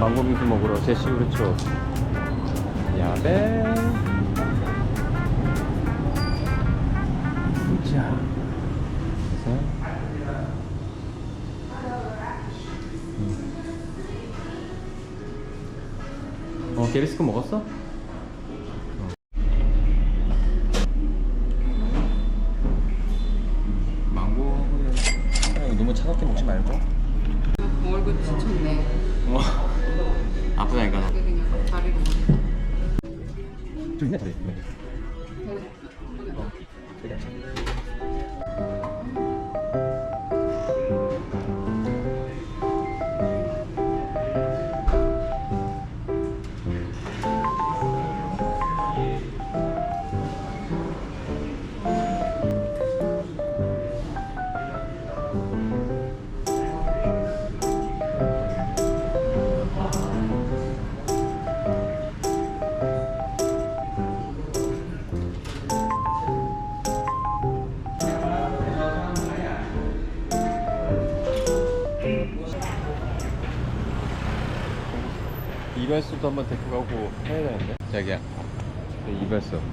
망고 빙수 먹으러 제시 그렇죠 야배 자 그래서 음. 어 게리스코 먹었어? 망고 그냥 너무 차갑게 먹지 말고 얼굴 지쳤네. 어 다리로 먹어. 좀 있네 저기 한번 데리고 가고 해야 되는데? 자기야 그 이발소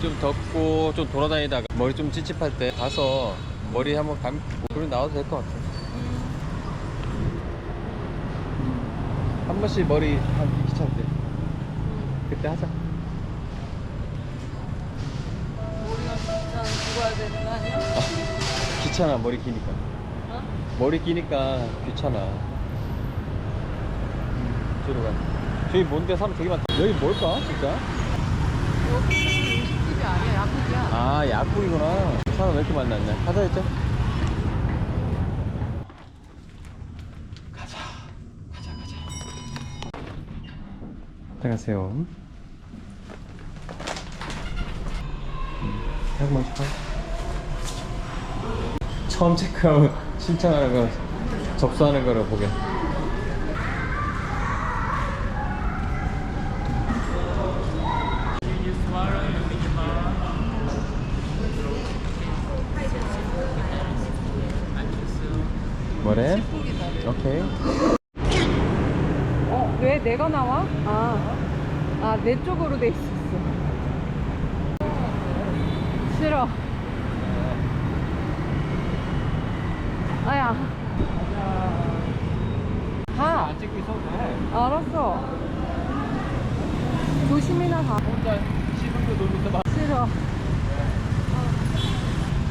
좀 덥고 좀 돌아다니다가 머리 좀 찝찝할 때 가서 머리 한번 감고 그리고 나와도 될 것 같아. 한 번씩 머리 하기 귀찮을 때 그때 하자. 머리가 진짜 죽어야 되는 거 아니야? 귀찮아 머리 기니까. 어? 머리 기니까 귀찮아. 저리 가. 저기 뭔데? 사람 되게 많다. 여기 뭘까 진짜? 여기 음식집이 아니야, 약국이야. 아 약국이구나. 사람 왜 이렇게 만났냐 가자 이제. 가자. 가자 가자. 안녕하세요. 음, 한 번씩 봐 처음 체크하고 신청하는 거 접수하는 거를 보게 뭐래? 오케이 어, 왜 내가 나와? 아, 아, 내 쪽으로 돼 있었어. 싫어. 아야. 가. 안 찍고 있어도 돼 알았어. 조심히나 가. 혼자 10분도 놀면서 막 싫어.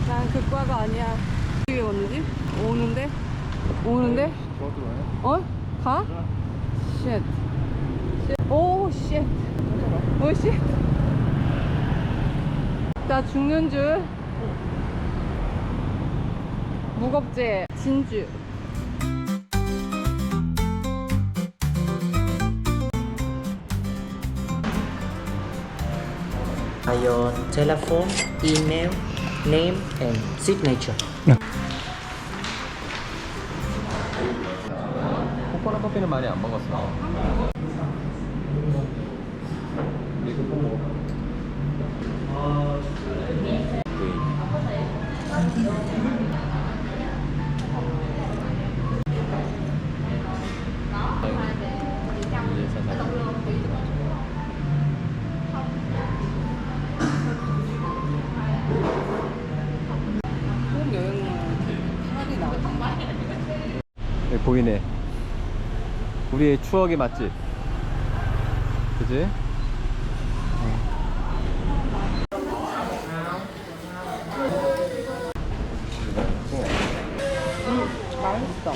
난 극과가 아니야. 어떻게 오는지? 오는데? 오는데? 어? 가? 쉣. 쉣. 오, 쉣. 오, 쉣. 나 죽는 줄. 무겁지? 진주. your telephone, email, name, and signature. 코코넛 커피는 많이 안 먹었어 보이네. 우리의 추억의 맛집. 그지? 맛있어.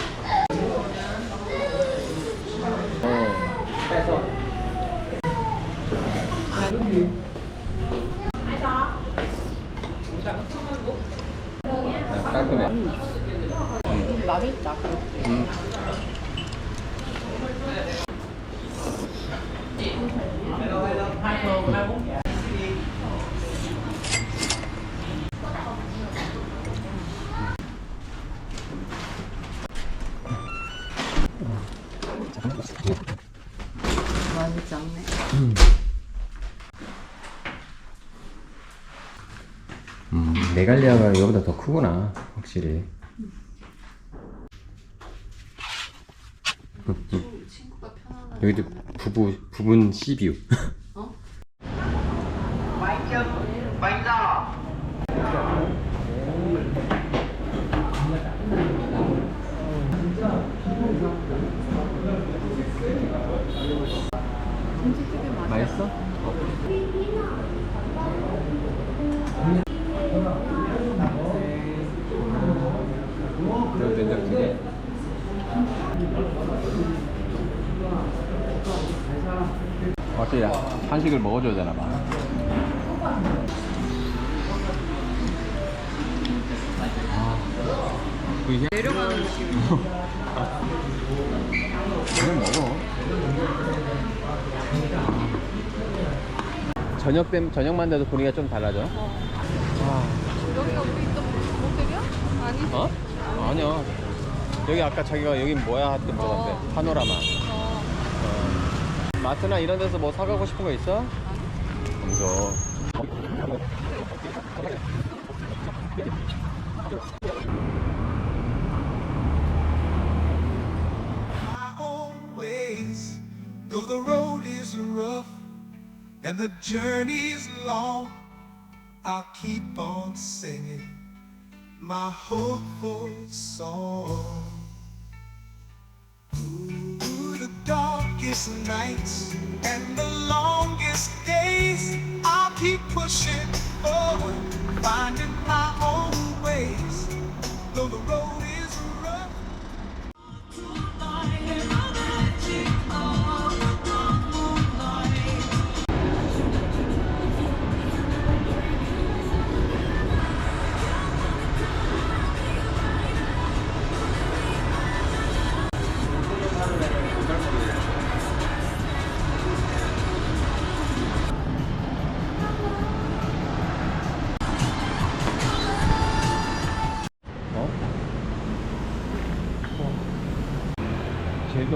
아, 깔끔해. 맛있다. 그렇지. 음. 많이 작네. 음. 메갈리아가 이거보다 더 크구나 확실히 친구가 편안한. 여기도 부부 부분 시뷰 맛있어? 한식을 먹어줘야 되나 봐. 아, 내려가는 느낌. 그냥 먹어. 저녁 때 저녁만 돼도 분위기가 좀 달라져. 여기가 우리 있던 모텔이야? 아니. 어? 아니야. 여기 아까 자기가 여기 뭐야 물어봤대. 어. 파노라마. 어. 어. 마트나 이런 데서 뭐 사가고 싶은 거 있어? ways. Though the road is rough and the journey's long, I'll keep on singing my hopeful song. Through the darkest nights and the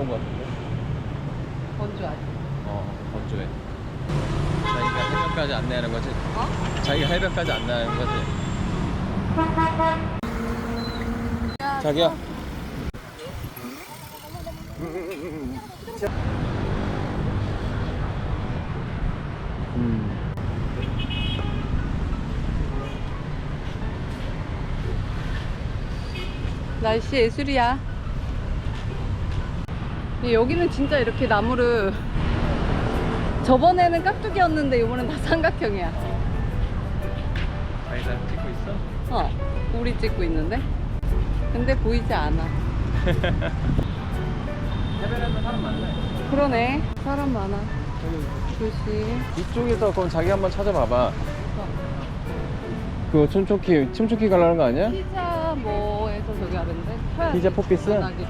거 같은데? 건조 아직. 어, 건조해. 자기가 해변까지 안내하는 거지? 어? 자기가 해변까지 안내하는 거지? 자기야. 음. 날씨 예술이야. 여기는 진짜 이렇게 나무를 저번에는 깍두기였는데 이번엔 다 삼각형이야. 자기 사진 찍고 있어? 어, 우리 찍고 있는데. 근데 보이지 않아. 해변에서 사람 많네. 그러네. 사람 많아. 조심. 이쪽에서 그럼 자기 한번 찾아봐봐. 그 춤초키, 춤초키 가려는 거 아니야? 피자 뭐에서 저기 하는데? 피자 포피스? 전화기.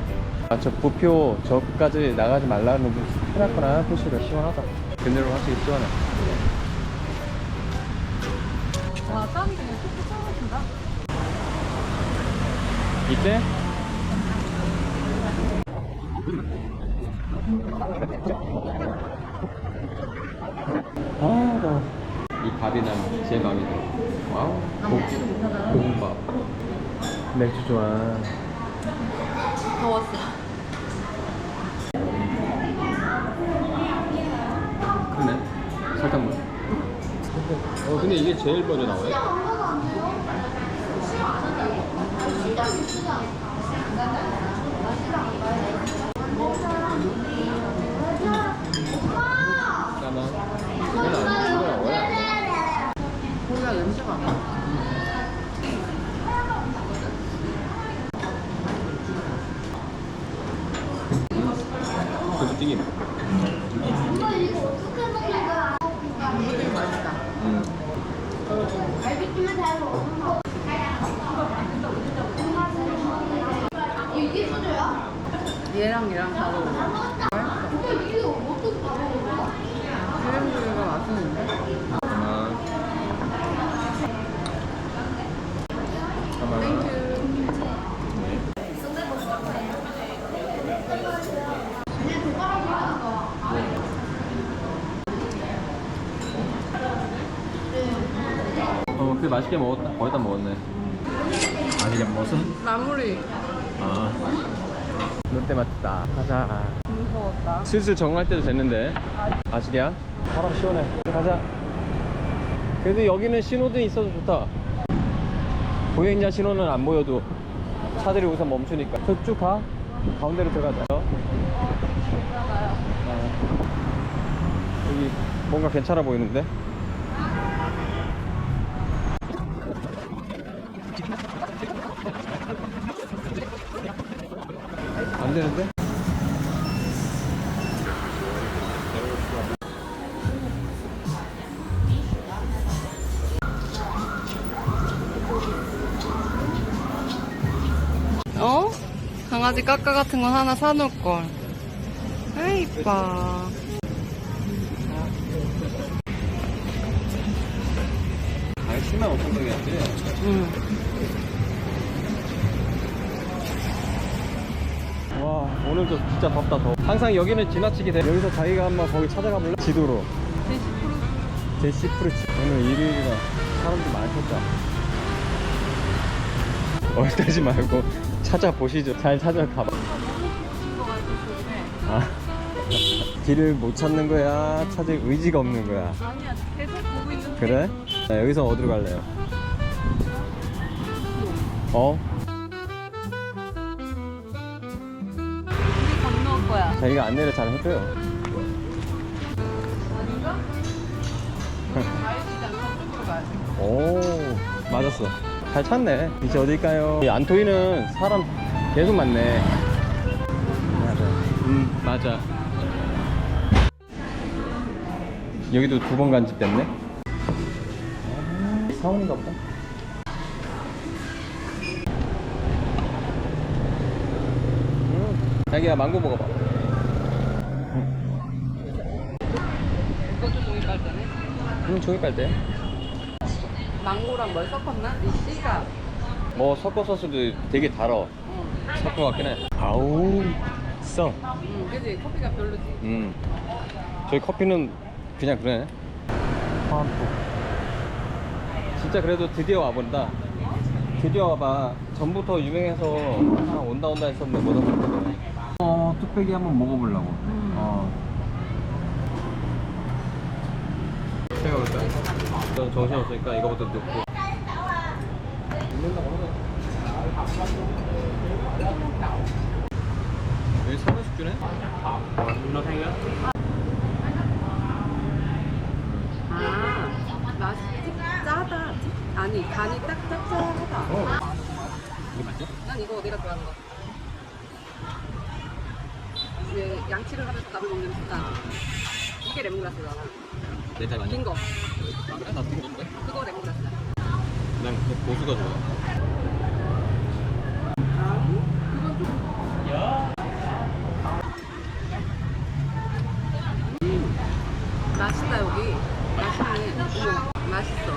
아, 저 부표 저까지 나가지 말라는 거 해놨구나. 표시를 시원하다. 그늘로 확실히 시원해. 와, 땀이 그냥 툭툭 떨어진다. 이때? 아, 더워. 이 밥이 난 제일 마음에 들어. 와우. 고, 고군밥. 맥주 좋아. 더웠어. 크네. 설탕물. 어, 근데 이게 제일 먼저 나오네. 까만. 이건 안, 이건 원래 안 돼. 고기가 냄새가 안 나. 그래도 튀김. 되게 맛있다. 음. 얘랑 얘랑 다 먹어. 맛있어. 크림브리가 맛있는데? 아. 잠깐만. 어, 그 맛있게 먹었다. 거의 다 먹었네. 아직 안 먹었어? 마무리. 아. 롯데마트다. 가자. 무서웠다. 슬슬 정할 때도 됐는데. 아직이야? 바람 시원해. 가자. 그래도 여기는 신호등이 있어서 좋다. 보행자 신호는 안 보여도 차들이 우선 멈추니까. 저쭉 가. 가운데로 들어가자. 어. 여기 뭔가 괜찮아 보이는데? 강아지 까까 같은 건 하나 사놓을 걸. 아 이뻐. 아니 10만 5천 동이었지? 응. 와 오늘도 진짜 덥다 더 항상 여기는 지나치게 돼 여기서 자기가 한번 거기 찾아가 볼래? 지도로 제시 프루치 오늘 일요일이라 사람들 많겠다 얼떨지 말고 찾아보시죠 잘 찾아가봐 아 길을 못 찾는 거야 찾을 의지가 없는 거야 아니야 계속 보고 있는데. 그래? 자, 여기서 어디로 갈래요? 어? 우리 건너올 거야. 자기가 안내를 잘 해줘요 아닌가? 가야지 않고 쪽으로 가야 돼. 오 맞았어 잘 찾네. 이제 어딜까요? 이 안토이는 사람 계속 많네. 맞아. 음 맞아. 여기도 두 번 간집 됐네. 아, 사원인가 보다. 음, 자기야 망고 먹어봐. 이것도 종이 빨대네. 음 종이 빨대 망고랑 뭘 섞었나? 이 씨가. 뭐 섞어서 써도 되게 달어 응. 섞은 것 같긴 해 아우 써 응. 그지 커피가 별로지. 음. 저희 커피는 그냥 그래. 화암포. 진짜 그래도 드디어 와본다. 드디어 와봐. 전부터 유명해서 아, 온다 온다 했었는데 못 왔거든. 어, 뚝배기 한번 먹어보려고. 어. 생각해볼까? 넌 정신 없으니까 이거부터 넣고. 여기 사무식 주네? 아, 맛이 짜다. 아니, 간이 딱 짭짤하다. 어. 이게 맞죠? 난 이거 내가 좋아하는 거. 왜 양치를 하면서 땀을 먹는 습관. 이게 레몬그라스잖아. 내 타입 아니야? 긴 거. 아, 그래? 나 그거 먹는데? 그거 레몬그라스야. 난 그 고수가 좋아. 아, 그건 좀. 음, 맛있다 여기. 맛있네. 어머, 맛있어.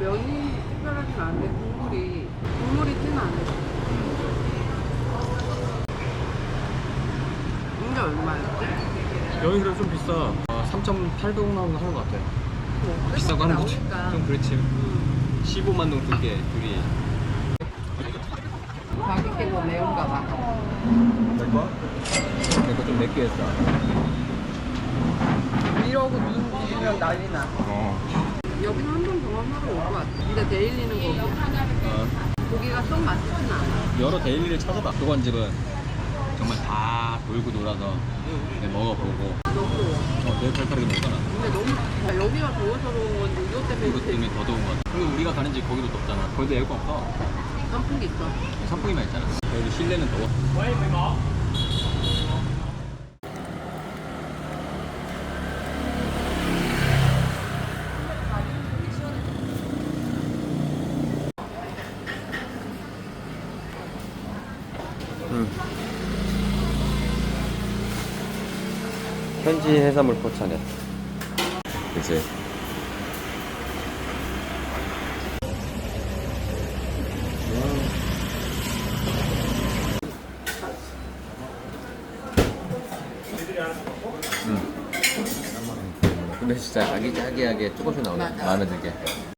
면이 특별하진 않은데 국물이 국물이 튀는 안 해. 이게 얼마였지? 여기 그래도 좀 비싸. 아, 3,800원 하는 거 하는 것 같아. 뭐, 비싸고 하는 거지. 나오니까. 좀 그렇지. 음. 15만 동 두 개, 둘이. 자기 게뭐 매운가 봐. 내 거? 내거 좀 맵게 했어. 이러고 눈 비비면 난리 나. 어. 여기는 한 번 경험하러 올 것 같아. 근데 데일리는. 어. 고기가 쏙 맛있진 않아. 여러 데일리를 찾아봐. 그건 집은 정말 다 돌고 놀아서 그냥 먹어보고. 너무 더워. 어, 내일 팔팔하게 먹잖아. 근데 너무 여기가 더워서 그런 건지 이것 때문에 이것 때문에 더 더운 것 같아. 그리고 우리가 가는 집 거기도 덥잖아. 거기도 에어컨 없어. 선풍기 있어. 선풍기만 있잖아. 여기 실내는 더워. 음. 현지 해산물 포차네. 그치. 근데 진짜 아기자기하게 조금씩 나오네. 마음에 들게.